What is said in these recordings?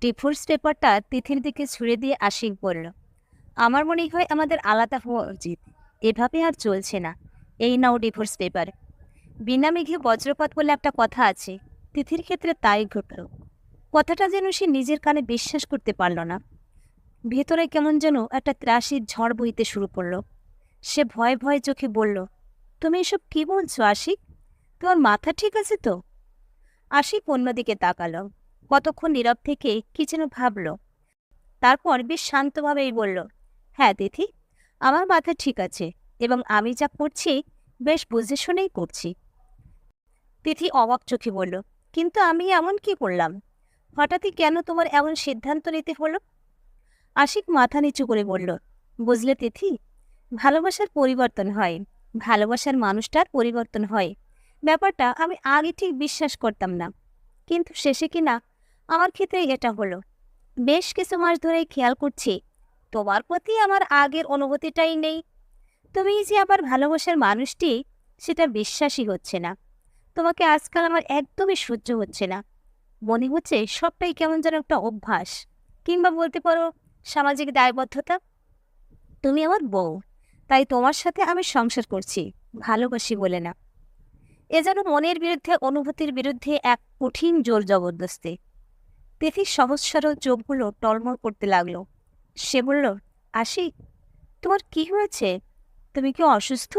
Divorce পেপারটা তিথির দিকে ছুঁড়ে দিয়ে আশিক বলল, আমার মনে হয় আমাদের আলাদা হওয়া উচিত। এভাবে আর চলছে না। এই নাও ডিভোর্স পেপার। বিনা মেঘে বজ্রপাত বলে একটা কথা আছে, তিথির ক্ষেত্রে তাই ঘটল। কথাটা যেন সে নিজের কানে বিশ্বাস করতে পারল না। ভেতরে কেমন যেন একটা ত্রাসির ঝড় বইতে শুরু করল। সে ভয়ে ভয়ে চোখে বলল, তুমি এসব কি বলছো আশিক? তোমার মাথা ঠিক আছে তো? আশিক অন্যদিকে তাকালো। কতক্ষণ নীরব থেকে কি যেন ভাবল। তারপর বেশ শান্তভাবেই বলল হ্যাঁ তিথি আমার মাথা ঠিক আছে এবং আমি যা করছি বেশ বুঝে শুনেই করছি। তিথি অবাক চোখে বলল, কিন্তু আমি এমন কি করলাম? হঠাৎই কেন তোমার এমন সিদ্ধান্ত নিতে হলো? আশিক মাথা নিচু করে বলল, বুঝলে তিথি, ভালোবাসার পরিবর্তন হয়, ভালোবাসার মানুষটার পরিবর্তন হয়। ব্যাপারটা আমি আগে ঠিক বিশ্বাস করতাম না, কিন্তু শেষে কিনা আমার ক্ষেত্রে এটা হলো। বেশ কিছু মাস ধরেই খেয়াল করছি, তোমার প্রতি আমার আগের অনুভূতিটাই নেই। তুমি যে আবার ভালোবাসার মানুষটি, সেটা বিশ্বাসই হচ্ছে না। তোমাকে আজকাল আমার একদমই সহ্য হচ্ছে না। মনে হচ্ছে সবটাই কেমন যেন একটা অভ্যাস, কিংবা বলতে পারো সামাজিক দায়বদ্ধতা। তুমি আমার বউ, তাই তোমার সাথে আমি সংসার করছি, ভালোবাসি বলে না। এ যেন মনের বিরুদ্ধে, অনুভূতির বিরুদ্ধে এক কঠিন জোর জবরদস্তি। তিথির সহজ সরল চোখগুলো টলমল করতে লাগল। সে বলল, আশিক, তোমার কি হয়েছে? তুমি কি অসুস্থ?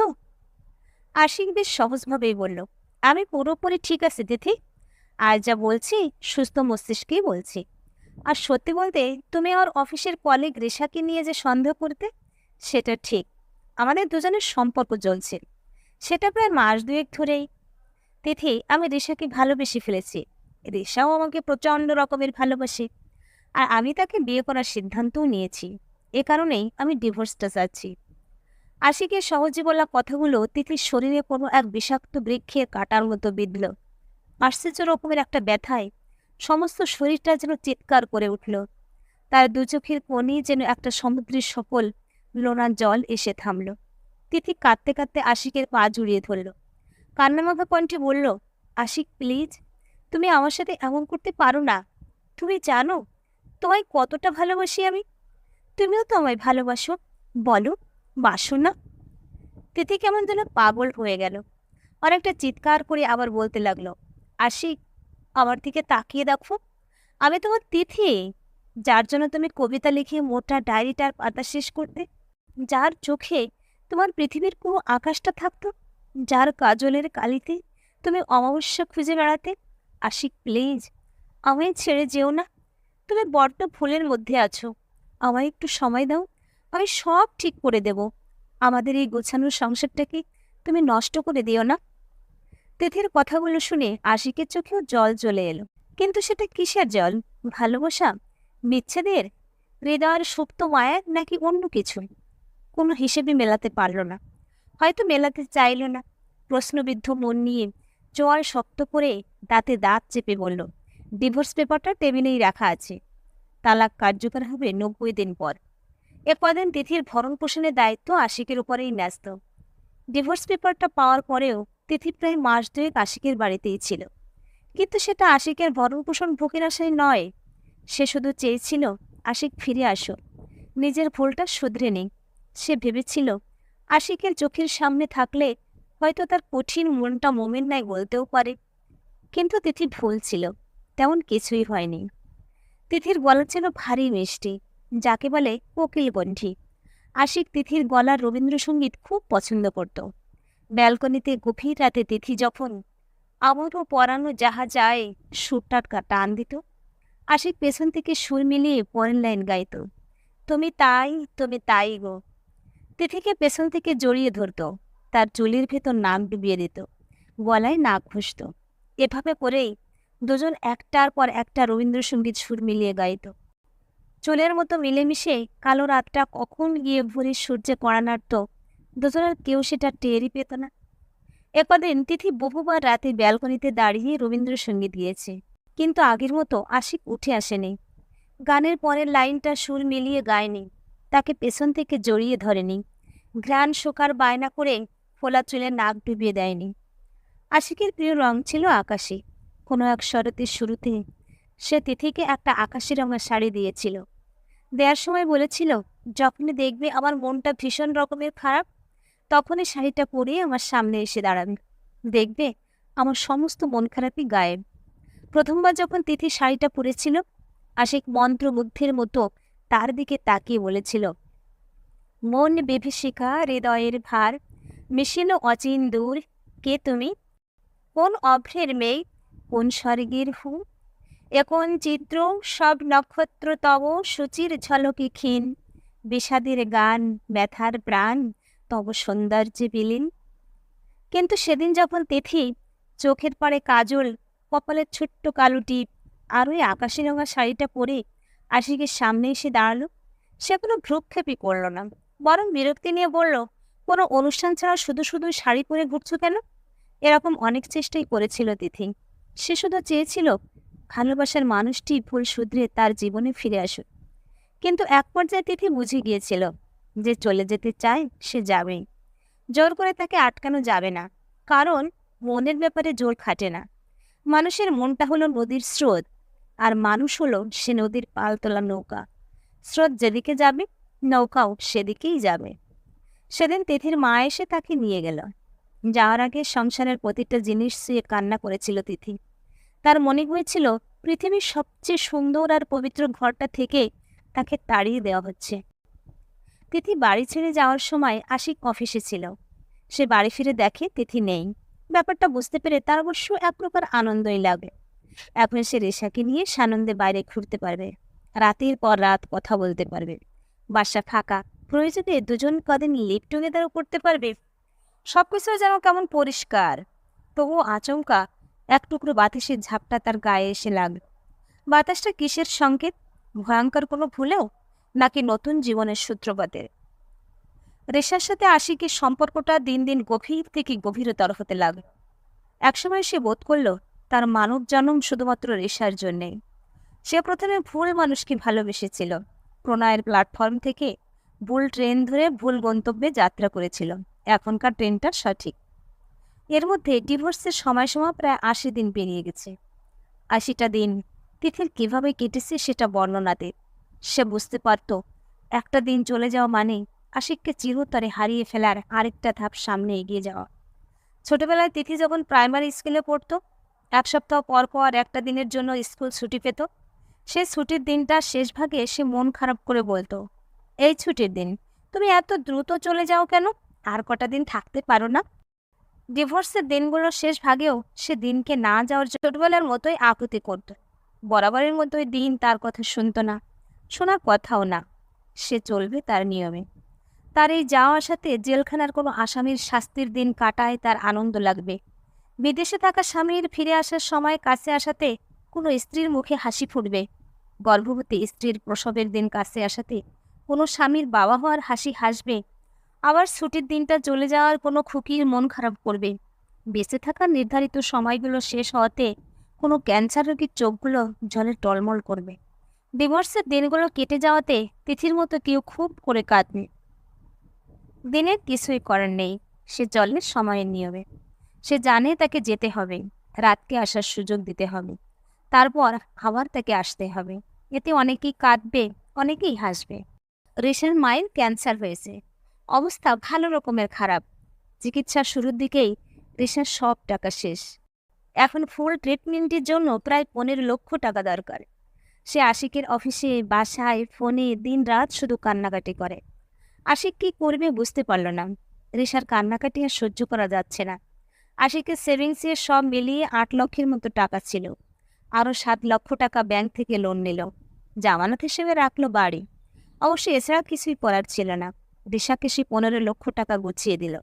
আশিক বেশ সহজভাবেই বলল, আমি পুরোপুরি ঠিক আছে, তিথি। আর যা বলছি, সুস্থ মস্তিষ্কেই বলছি। আর সত্যি বলতে, তুমি আমার অফিসের কলিগ রেশাকে নিয়ে যে সন্দেহ করতে, সেটা ঠিক। আমাদের দুজনের সম্পর্ক চলছে। সেটা প্রায় মাস দুয়েক ধরেই। তিথি, আমি রেশাকে ভালোবেসে ফেলেছি। রেশাও আমাকে প্রচণ্ড রকমের ভালোবাসে। আর আমি তাকে বিয়ে করার সিদ্ধান্তও নিয়েছি। এ কারণেই আমি ডিভোর্সটা চাচ্ছি। আশিকের সহজে বলা কথাগুলো তিথির শরীরে কোনো এক বিষাক্ত বৃক্ষের কাটার মতো বিঁধল। আশ্চর্য রকমের একটা ব্যথায় সমস্ত শরীরটা যেন চিৎকার করে উঠল। তার দু চোখের কোণে যেন একটা সমুদ্রের সফল লোনা জল এসে থামল। তিথি কাঁদতে কাঁদতে আশিকের পা জুড়িয়ে ধরল। কান্নামাখা কণ্ঠে বলল, আশিক প্লিজ তুমি আমার সাথে এমন করতে পারো না। তুমি জানো, তোমায় কতটা ভালোবাসি আমি। তুমিও তো আমায় ভালোবাসো। বলো, বাসো না। তিথি কেমন যেন পাগল হয়ে গেল। অনেকটা চিৎকার করে আবার বলতে লাগল, আশিক, আমার দিকে তাকিয়ে দেখো। আমি তোমার তিথি। যার জন্য তুমি কবিতা লিখে মোটা ডায়েরিটার পাতা শেষ করতে, যার চোখে তোমার পৃথিবীর পুরো আকাশটা থাকতো, যার কাজলের কালিতে তুমি অমাবস্যা খুঁজে বেড়াতে আশিক, প্লিজ, আমায় ছেড়ে যেও না। তুমি বড্ড ফুলের মধ্যে আছো। আমায় একটু সময় দাও। আমি সব ঠিক করে দেব। আমাদের এই গোছানোর সংসারটাকে তুমি নষ্ট করে দিও না। তিথির কথাগুলো শুনে আশিকের চোখেও জল চলে এলো। কিন্তু সেটা কিসের জল? ভালোবাসা? বিচ্ছেদের? হৃদয়ের সুপ্ত মায়া নাকি অন্য কিছু? কোনো হিসেবে মেলাতে পারল না। হয়তো মেলাতে চাইল না। প্রশ্নবিদ্ধ মন নিয়ে জয় শক্ত করে দাঁতে দাঁত চেপে বলল ডিভোর্স পেপারটা টেবিলেই রাখা আছে। তালাক কার্যকর হবে নব্বই দিন পর। এ কদিন তিথির ভরণ পোষণের দায়িত্ব আশিকের উপরেই ন্যস্ত। ডিভোর্স পেপারটা পাওয়ার পরেও তিথি প্রায় মাস দুয়েক আশিকের বাড়িতেই ছিল। কিন্তু সেটা আশিকের ভরণ পোষণ ভোগের আশায় নয়। সে শুধু চেয়েছিল, আশিক ফিরে আসো নিজের ভুলটা শুধরে নেই সে ভেবেছিল, আশিকের চোখের সামনে থাকলে হয়তো তার কঠিন মনটা মোমের নাই বলতেও পারে। কিন্তু তিথি ভুল ছিল, তেমন কিছুই হয়নি। তিথির গলা ছিল ভারী মিষ্টি, যাকে বলে কোকিল কণ্ঠী আশিক তিথির গলার রবীন্দ্রসঙ্গীত খুব পছন্দ করত। ব্যালকনিতে গভীর রাতে তিথি যখন আমারও পরানো যাহা যায় সুরটার টান দিত, আশিক পেছন থেকে সুর মিলিয়ে পরের লাইন গাইত, তুমি তাই তুমি তাই গো। তিথিকে পেছন থেকে জড়িয়ে ধরত। তার চুলির ভেতর নাক ডুবিয়ে দিত, গলায় নাক ঘষত। এভাবে করেই দুজন একটার পর একটা রবীন্দ্রসঙ্গীত সুর মিলিয়ে গাইত। চুলের মতো মিলেমিশে কালো রাতটা কখন গিয়ে ভোরের সূর্যে কড়া নাড়ত দুজনের কেউ সেটা টেরই পেত না। একদিন তিথি বহুবার রাতে ব্যালকনিতে দাঁড়িয়ে রবীন্দ্রসঙ্গীত গিয়েছে, কিন্তু আগের মতো আশিক উঠে আসেনি। গানের পরের লাইনটা সুর মিলিয়ে গায়নি, তাকে পেছন থেকে জড়িয়ে ধরেনি। ঘ্রাণ শোকার বায়না করে ফোলা চুলে নাক ডুবিয়ে দেয়নি। আশিকের প্রিয় রং ছিল আকাশি। কোনো এক শরতের শুরুতে সে তিথিকে একটা আকাশি রঙের শাড়ি দিয়েছিল। দেওয়ার সময় বলেছিল, যখনই দেখবে আমার মনটা ভীষণ রকমের খারাপ, তখনই শাড়িটা পরিয়ে আমার সামনে এসে দাঁড়াবে। দেখবে আমার সমস্ত মন খারাপই গায়েব। প্রথমবার যখন তিথি শাড়িটা পরেছিল, আশিক মন্ত্রমুগ্ধের মতো তার দিকে তাকিয়ে বলেছিল, মন বিভীষিকা, হৃদয়ের ভার মিশিল অচিন দূর। কে তুমি? কোন অভ্রের মেয়ে? কোন স্বর্গের হু? এখন চিত্র? সব নক্ষত্র তব সূচির ঝলকে ক্ষীণ। বিষাদের গান, ব্যথার প্রাণ, তব সৌন্দর্যে বিলীন। কিন্তু সেদিন যখন তিথি, চোখের পাড়ে কাজল, কপালের ছোট্ট কালো টিপ, আর ওই আকাশি রঙা শাড়িটা পরে আশিকের সামনে এসে দাঁড়াল, সে কোনো ভ্রুক্ষেপই করল না, বরং বিরক্তি নিয়ে বলল কোনো অনুষ্ঠান ছাড়া শুধু শুধু শাড়ি পরে ঘুরছো কেন? এরকম অনেক চেষ্টাই করেছিল তিথি। সে শুধু চেয়েছিল ভালোবাসার মানুষটি ভুল শুধরে তার জীবনে ফিরে আসুক। কিন্তু এক পর্যায়ে তিথি বুঝে গিয়েছিল যে চলে যেতে চায়, সে যাবেই। জোর করে তাকে আটকানো যাবে না, কারণ মনের ব্যাপারে জোর খাটে না। মানুষের মনটা হলো নদীর স্রোত, আর মানুষ হলো সে নদীর পালতোলা নৌকা। স্রোত যেদিকে যাবে, নৌকাও সেদিকেই যাবে। সেদিন তিথির মা এসে তাকে নিয়ে গেল। যাওয়ার আগে সংসারের প্রতিটা জিনিস সে কান্না করেছিল তিথি। তার মনে হয়েছিল, পৃথিবীর সবচেয়ে সুন্দর আর পবিত্র ঘরটা থেকে তাকে তাড়িয়ে দেওয়া হচ্ছে। তিথি বাড়ি ছেড়ে যাওয়ার সময় আশিক অফিসে ছিল। সে বাড়ি ফিরে দেখে তিথি নেই। ব্যাপারটা বুঝতে পেরে তার অবশ্য এক প্রকার আনন্দই লাগে। এখন সে রেশাকে নিয়ে সানন্দে বাইরে ঘুরতে পারবে। রাতের পর রাত কথা বলতে পারবে। বাসা ফাঁকা। প্রয়োজনে দুজন কদিন লিভ টুগেদারও করতে পারবে। সব কিছু যেন কেমন পরিষ্কার। তবুও আচমকা এক টুকরো বাতাসের ঝাপটা তার গায়ে এসে লাগল। বাতাসটা কিসের সংকেত? ভয়ঙ্কর কোনো ভুলেও? নাকি নতুন জীবনের সূত্রপাতের? রেশার সাথে আশিকের সম্পর্কটা দিন দিন গভীর থেকে গভীরতর হতে লাগল। একসময় সে বোধ করল তার মানব জন্ম শুধুমাত্র রেশার জন্যে। সে প্রথমে ভুল মানুষকে ভালোবেসেছিল। প্রণয়ের প্ল্যাটফর্ম থেকে ভুল ট্রেন ধরে ভুল গন্তব্যে যাত্রা করেছিল। এখনকার ট্রেনটা সঠিক। এর মধ্যে ডিভোর্সের সময়সীমা প্রায় আশি দিন পেরিয়ে গেছে। আশিটা দিন তিথির কীভাবে কেটেছে সেটা বর্ণনা বর্ণনাতে। সে বুঝতে পারত, একটা দিন চলে যাওয়া মানে আশিককে চিরতরে হারিয়ে ফেলার আরেকটা ধাপ সামনে এগিয়ে যাওয়া। ছোটবেলায় তিথি যখন প্রাইমারি স্কুলে পড়ত, এক সপ্তাহ পর পর একটা দিনের জন্য স্কুল ছুটি পেত। সে ছুটির দিনটা শেষ ভাগে সে মন খারাপ করে বলতো এই ছুটির দিন। তুমি এত দ্রুত চলে যাও কেন? আর কটা দিন থাকতে পারো না। ডিভোর্সের দিনগুলোর শেষ ভাগেও সে দিনকে না যাওয়ার ছোটবেলার মতোই আকুতি করত। বরাবরের মতোই দিন তার কথা শুনতো না, শোনার কথাও না। সে চলবে তার নিয়মে। তার এই যাওয়া আসাতে জেলখানার কোনো আসামির শাস্তির দিন কাটায় তার আনন্দ লাগবে। বিদেশে থাকা স্বামীর ফিরে আসার সময় কাছে আসাতে কোনো স্ত্রীর মুখে হাসি ফুটবে। গর্ভবতী স্ত্রীর প্রসবের দিন কাছে আসাতে কোনো স্বামীর বাবা হওয়ার হাসি হাসবে। আবার ছুটির দিনটা চলে যাওয়ার কোনো খুকির মন খারাপ করবে। বেঁচে থাকার নির্ধারিত সময়গুলো শেষ হওয়াতে কোনো ক্যান্সার রোগীর চোখগুলো জলে টলমল করবে। ডিভোর্সের দিনগুলো কেটে যাওয়াতে তিথির মতো কেউ খুব করে কাঁদবে। দিনের কিছুই করার নেই। সে চলে সময়ের নিয়মে। সে জানে তাকে যেতে হবে। রাতকে আসার সুযোগ দিতে হবে। তারপর আবার তাকে আসতে হবে। এতে অনেকেই কাঁদবে, অনেকেই হাসবে। রেশার মায়ের ক্যান্সার হয়েছে। অবস্থা ভালো রকমের খারাপ। চিকিৎসার শুরুর দিকেই রেশার সব টাকা শেষ। এখন ফুল ট্রিটমেন্টের জন্য প্রায় পনেরো লক্ষ টাকা দরকার। সে আশিকের অফিসে, বাসায়, ফোনে দিন রাত শুধু কান্নাকাটি করে। আশিক কি করবে বুঝতে পারল না। রেশার কান্নাকাটি আর সহ্য করা যাচ্ছে না। আশিকের সেভিংসে সব মিলিয়ে আট লক্ষের মতো টাকা ছিল। আরও সাত লক্ষ টাকা ব্যাংক থেকে লোন নিল। জামানত হিসেবে রাখল বাড়ি। অবশ্য এছাড়া কিছুই করার ছিল না। রেশাকে সে পনেরো লক্ষ টাকা গুছিয়ে দিল।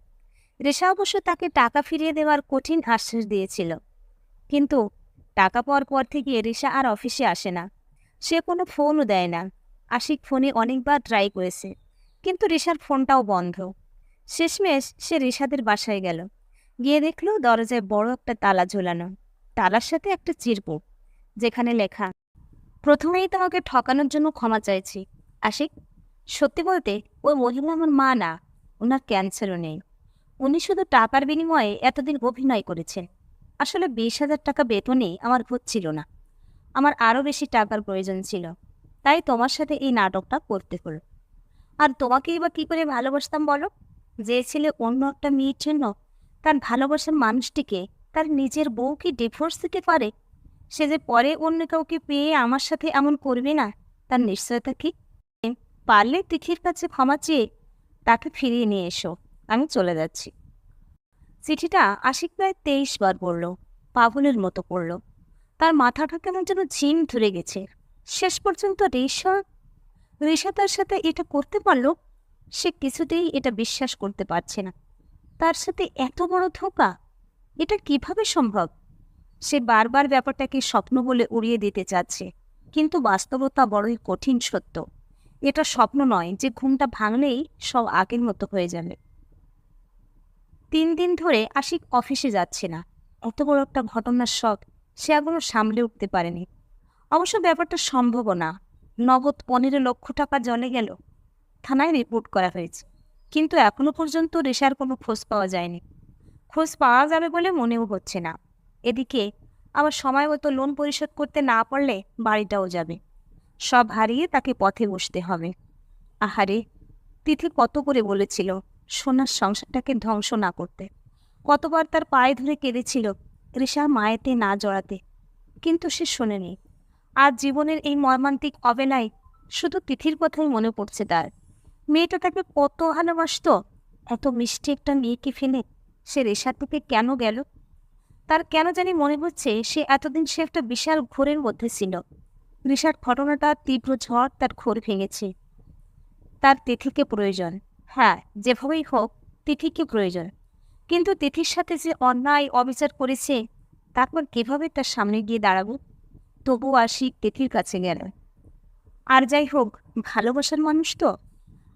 রেশা অবশ্য তাকে টাকা ফিরিয়ে দেওয়ার কঠিন আশ্বাস দিয়েছিল। কিন্তু টাকা পাওয়ার পর থেকে রেশা আর অফিসে আসে না। সে কোনো ফোনও দেয় না। আশিক ফোনে অনেকবার ট্রাই করেছে, কিন্তু রেশার ফোনটাও বন্ধ। শেষমেশ সে রেশাদের বাসায় গেল। গিয়ে দেখল দরজায় বড় একটা তালা ঝোলানো। তালার সাথে একটা চিরকুট, যেখানে লেখা, প্রথমেই তোমাকে ঠকানোর জন্য ক্ষমা চাইছি। আশিক, সত্যি বলতে ওই মহিলা আমার মা না ওনার ক্যান্সারও নেই। উনি শুধু টাকার বিনিময়ে এতদিন অভিনয় করেছেন। আসলে বিশ হাজার টাকা বেতনে আমার হচ্ছিল না। আমার আরও বেশি টাকার প্রয়োজন ছিল। তাই তোমার সাথে এই নাটকটা করতে হলো। আর তোমাকেই বা কী করে ভালোবাসতাম বলো? যে ছেলে অন্য একটা মেয়ের জন্য তার ভালোবাসার মানুষটিকে তার নিজের বউকে ডিভোর্স দিতে পারে, সে যে পরে অন্য কাউকে পেয়ে আমার সাথে এমন করবে না, তার নিশ্চয়তা কি? পারলে তিথির কাছে ক্ষমা চেয়ে তাকে ফিরিয়ে নিয়ে এসো। আমি চলে যাচ্ছি। চিঠিটা আশিক প্রায় তেইশ বার পড়ল, পাগলের মতো পড়ল। তার মাথাটা কেমন যেন ঝিম ধরে গেছে। শেষ পর্যন্ত রেশা রেশা তার সাথে এটা করতে পারল? সে কিছুতেই এটা বিশ্বাস করতে পারছে না। তার সাথে এত বড় ধোকা, এটা কীভাবে সম্ভব? সে বারবার ব্যাপারটাকে স্বপ্ন বলে উড়িয়ে দিতে চাচ্ছে, কিন্তু বাস্তবতা বড়ই কঠিন সত্য। এটা স্বপ্ন নয় যে ঘুমটা ভাঙলেই সব আগের মতো হয়ে যাবে। তিন দিন ধরে আশিক অফিসে যাচ্ছে না। এত বড় একটা ঘটনার শখ, সে এখনও সামলে উঠতে পারেনি। অবশ্য ব্যাপারটা সম্ভবও না। নগদ পনেরো লক্ষ টাকা জলে গেল। থানায় রিপোর্ট করা হয়েছে। কিন্তু এখনও পর্যন্ত রেশার কোনো খোঁজ পাওয়া যায়নি। খোঁজ পাওয়া যাবে বলে মনেও হচ্ছে না। এদিকে আবার সময় মতো লোন পরিশোধ করতে না পারলে বাড়িটাও যাবে। সব হারিয়ে তাকে পথে বসতে হবে। আহারে, তিথি কত করে বলেছিল সোনার সংসারটাকে ধ্বংস না করতে। কতবার তার পায়ে ধরে কেঁদেছিল ঋষার মায়েতে না জড়াতে। কিন্তু সে শোনেনি। আজ জীবনের এই মর্মান্তিক অবেলায় শুধু তিথির কথাই মনে পড়ছে তার। মেয়েটা তাকে কত ভালোবাসত? এত মিষ্টি একটা মেয়েকে ফেলে সে রেশার থেকে কেন গেল? তার কেন জানি মনে হচ্ছে সে এতদিন সে একটা বিশাল ঘোরের মধ্যে ছিল। ঋষার ঘটনাটা তীব্র ঝড় তার ঘোর ভেঙেছে। তার তিথিকে প্রয়োজন। হ্যাঁ যেভাবেই হোক, তিথিকে প্রয়োজন। কিন্তু তিথির সাথে যে অন্যায়, অবিচার করেছে তারপর কীভাবে তার সামনে গিয়ে দাঁড়াবো? তবু আশিক তিথির কাছে গেল। আর যাই হোক, ভালোবাসার মানুষ তো।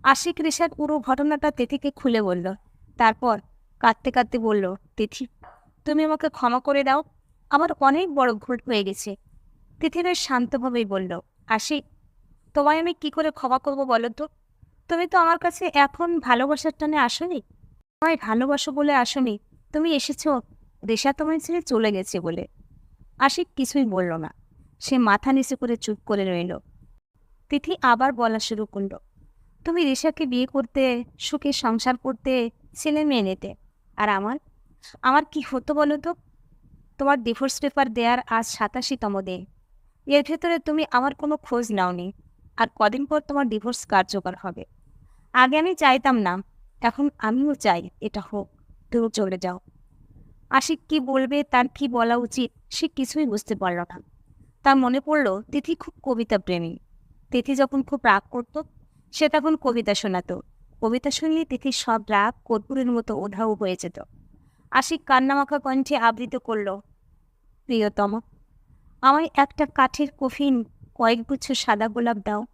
আশিক রেশার পুরো ঘটনাটা তিথিকে খুলে বলল। তারপর কাঁদতে কাঁদতে বলল, তিথি, তুমি আমাকে ক্ষমা করে দাও। আমার অনেক বড় ভুল হয়ে গেছে। তিথি বেশ শান্তভাবেই বলল, আশিক, তোমায় আমি কি করে ক্ষমা করব বলো তো? তুমি তো আমার কাছে এখন ভালোবাসার টানে আসনি। তোমায় ভালোবাসো বলে আসনি। তুমি এসেছ রেশা তোমায় ছেড়ে চলে গেছে বলে। আশিক কিছুই বলল না। সে মাথা নিচু করে চুপ করে রইল। তিথি আবার বলা শুরু করল, তুমি রেশাকে বিয়ে করতে, সুখে সংসার করতে, ছেলে মেয়ে নিতে। আর আমার? আমার কি হতো বলো তো? তোমার ডিভোর্স পেপার দেওয়ার আজ সাতাশিতম দিন। এর ভেতরে তুমি আমার কোনো খোঁজ নাওনি। আর কদিন পর তোমার ডিভোর্স কার্যকর হবে। আগে আমি চাইতাম না, এখন আমিও চাই এটা হোক, তুমি চলে যাও। আশিক কি বলবে, তার কি বলা উচিত, সে কিছুই বুঝতে পারল না। তার মনে পড়ল, তিথি খুব কবিতা প্রেমী। তিথি যখন খুব রাগ করতো, সে তখন কবিতা শোনাতো। কবিতা শুনলে তিথির সব রাগ কর্পূরের মতো ওধাও হয়ে যেত। আশিক কান্নামাখা কণ্ঠে আবৃত করল, প্রিয়তম আমায় একটা কাঠের কফিন, কয়েক গুচ্ছ সাদা গোলাপ দাও।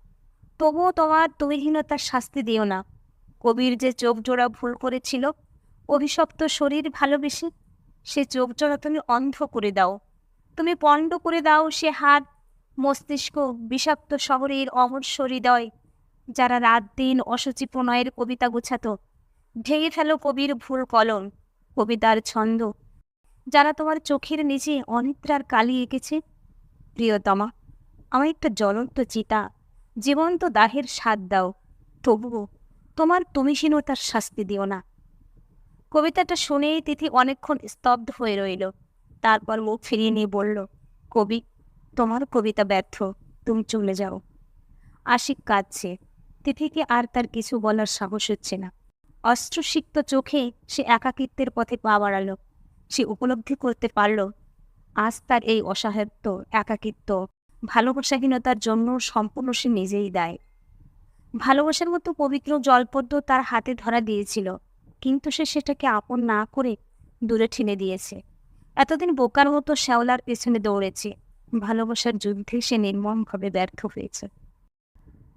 তবুও তোমার তুমিহীনতার শাস্তি দিও না। কবির যে চোখ জোড়া ভুল করেছিল, অভিশপ্ত শরীর ভালোবেসে সে চোখ জোড়া তুমি অন্ধ করে দাও। তুমি পণ্ড করে দাও সে হাত, মস্তিষ্ক বিষাক্ত শহরের অমর্ষ হৃদয়, যারা রাত দিন অসুচি প্রণয়ের কবিতা গোছাতো। ভেঙে ফেলো কবির ভুল কলম, কবিতার ছন্দ। যারা তোমার চোখের নিচে অনিদ্রার কালি এঁকেছে প্রিয়তমা আমার একটা জ্বলন্ত চিতা, জীবন্ত দাহের স্বাদ দাও। তবুও তোমার তুমিহীনতার শাস্তি দিও না। কবিতাটা শুনেই তিথি অনেকক্ষণ স্তব্ধ হয়ে রইল। তারপর মুখ ফিরিয়ে নিয়ে বলল, কবি, তোমার কবিতা ব্যর্থ, তুমি চলে যাও। আশিক কাঁদছে। তিথিকে আর তার কিছু বলার সাহস হচ্ছে না। অস্ত্রসিক্ত চোখে সে একাকিত্বের পথে পা বাড়ালো। সে উপলব্ধি করতে পারল আজ তার এই অসহায়ত্ব একাকিত্ব, ভালোবাসাহীনতার জন্য সম্পূর্ণ সে নিজেই দায়। ভালোবাসার মতো পবিত্র জলপদ্ম তার হাতে ধরা দিয়েছিল, কিন্তু সে সেটাকে আপন না করে দূরে ঠেলে দিয়েছে। এতদিন বোকার মতো শ্যাওলার পেছনে দৌড়েছে, ভালোবাসার যুদ্ধে সে নির্মমভাবে ব্যর্থ হয়েছে।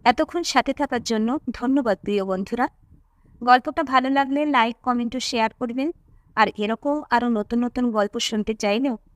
এতক্ষণ সাথে থাকার জন্য ধন্যবাদ, প্রিয় বন্ধুরা। গল্পটা ভালো লাগলে লাইক, কমেন্ট ও শেয়ার করবেন। আর এরকম আরও নতুন নতুন গল্প শুনতে চাইলেও